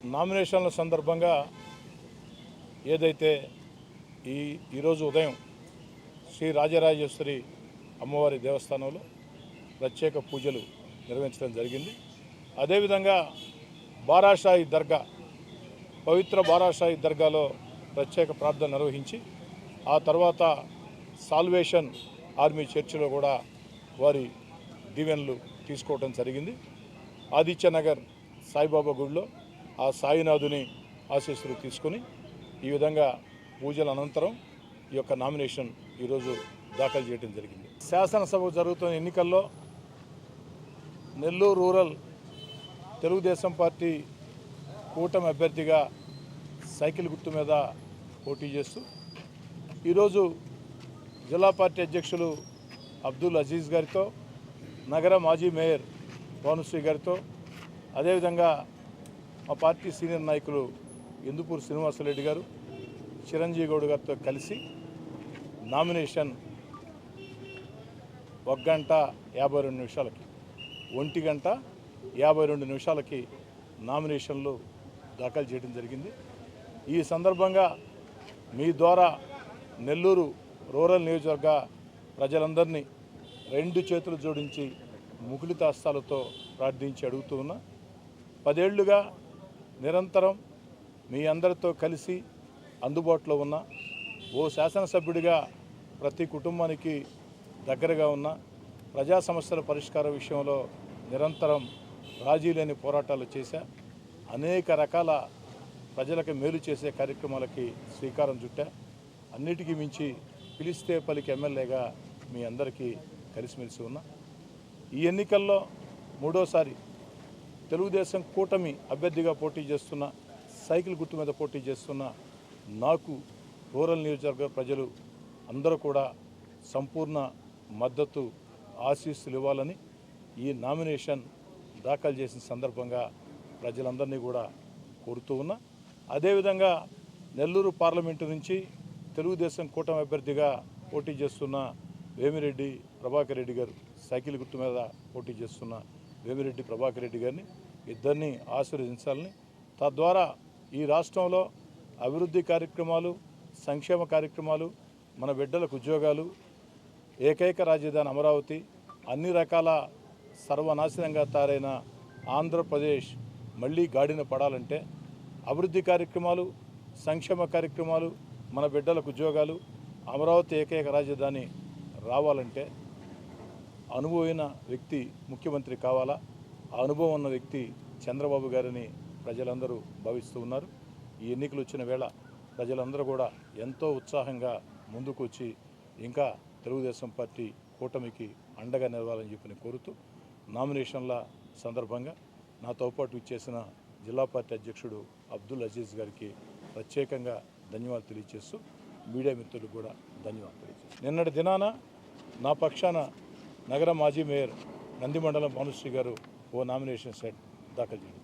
నామినేషన్ల సందర్భంగా ఏదైతే ఈ ఈరోజు ఉదయం శ్రీ రాజరాజేశ్వరి అమ్మవారి దేవస్థానంలో ప్రత్యేక పూజలు నిర్వహించడం జరిగింది. అదేవిధంగా బారాషాయి దర్గా పవిత్ర బారాషాయి దర్గాలో ప్రత్యేక ప్రార్థన నిర్వహించి ఆ తర్వాత సాల్వేషన్ ఆర్మీ చర్చిలో కూడా వారి దీవెనలు తీసుకోవడం జరిగింది. ఆదిత్యనగర్ సాయిబాబా గుడిలో ఆ సాయినాథుని ఆశీస్సులు తీసుకొని ఈ విధంగా పూజల అనంతరం ఈ యొక్క నామినేషన్ ఈరోజు దాఖలు చేయడం జరిగింది. శాసనసభ జరుగుతున్న ఎన్నికల్లో నెల్లూరు రూరల్ తెలుగుదేశం పార్టీ కూటమి అభ్యర్థిగా సైకిల్ గుర్తు మీద పోటీ చేస్తూ ఈరోజు జిల్లా పార్టీ అధ్యక్షులు అబ్దుల్ అజీజ్ గారితో నగర మాజీ మేయర్ భానుశ్రీ గారితో అదేవిధంగా మా పార్టీ సీనియర్ నాయకులు ఎందుపూరు శ్రీనివాసరెడ్డి గారు చిరంజీవి గౌడ్ గారితో కలిసి నామినేషన్ ఒక గంట యాభై రెండు నిమిషాలకి ఒంటి గంట యాభై రెండు నిమిషాలకి నామినేషన్లు దాఖలు చేయడం జరిగింది. ఈ సందర్భంగా మీ ద్వారా నెల్లూరు రూరల్ నియోజకవర్గ ప్రజలందరినీ రెండు చేతులు జోడించి ముకులితాస్తాలతో ప్రార్థించి అడుగుతూ ఉన్నా. పదేళ్ళుగా నిరంతరం మీ అందరితో కలిసి అందుబాటులో ఉన్న ఓ శాసనసభ్యుడిగా ప్రతి కుటుంబానికి దగ్గరగా ఉన్న ప్రజా సమస్యల పరిష్కార విషయంలో నిరంతరం రాజీ లేని పోరాటాలు చేశా. అనేక రకాల ప్రజలకు మేలు చేసే కార్యక్రమాలకి శ్రీకారం చుట్టా. అన్నిటికీ మించి పిలిస్తే పలికి ఎమ్మెల్యేగా మీ అందరికీ కలిసిమెలిసి ఉన్నా. ఈ ఎన్నికల్లో మూడోసారి తెలుగుదేశం కూటమి అభ్యర్థిగా పోటీ చేస్తున్న సైకిల్ గుర్తు మీద పోటీ చేస్తున్న నాకు రూరల్ నియోజకవర్గ ప్రజలు అందరూ కూడా సంపూర్ణ మద్దతు ఆశీస్సులు ఇవ్వాలని ఈ నామినేషన్ దాఖలు చేసిన సందర్భంగా ప్రజలందరినీ కూడా కోరుతూ ఉన్నా. అదేవిధంగా నెల్లూరు పార్లమెంటు నుంచి తెలుగుదేశం కూటమి అభ్యర్థిగా పోటీ చేస్తున్న వేమిరెడ్డి ప్రభాకర్ రెడ్డి గారు సైకిల్ గుర్తు మీద పోటీ చేస్తున్న వేమిరెడ్డి ప్రభాకర్ రెడ్డి గారిని ఇద్దరిని ఆశీర్వదించాలని. తద్వారా ఈ రాష్ట్రంలో అభివృద్ధి కార్యక్రమాలు సంక్షేమ కార్యక్రమాలు మన బిడ్డలకు ఉద్యోగాలు ఏకైక రాజధాని అమరావతి అన్ని రకాల సర్వనాశనంగా తయారైన ఆంధ్రప్రదేశ్ మళ్ళీ గాడిన పడాలంటే అభివృద్ధి కార్యక్రమాలు సంక్షేమ కార్యక్రమాలు మన బిడ్డలకు ఉద్యోగాలు అమరావతి ఏకైక రాజధాని రావాలంటే అనుభవైన వ్యక్తి ముఖ్యమంత్రి కావాలా? ఆ అనుభవం ఉన్న వ్యక్తి చంద్రబాబు గారిని ప్రజలందరూ భావిస్తూ ఉన్నారు. ఈ ఎన్నికలు వచ్చిన వేళ ప్రజలందరూ కూడా ఎంతో ఉత్సాహంగా ముందుకు వచ్చి ఇంకా తెలుగుదేశం పార్టీ కూటమికి అండగా నిలవాలని చెప్పి కోరుతూ నామినేషన్ల సందర్భంగా నాతో పాటు ఇచ్చేసిన జిల్లా పార్టీ అధ్యక్షుడు అబ్దుల్ అజీజ్ గారికి ప్రత్యేకంగా ధన్యవాదాలు తెలియజేస్తూ మీడియా మిత్రులకు కూడా ధన్యవాదాలు తెలియజేస్తాను నిన్నటి దినాన నా పక్షాన నగర మాజీ మేయర్ నందిమండలం భానుశ్రీ గారు ఓ నామినేషన్ సెట్ దాఖలు చేయండి.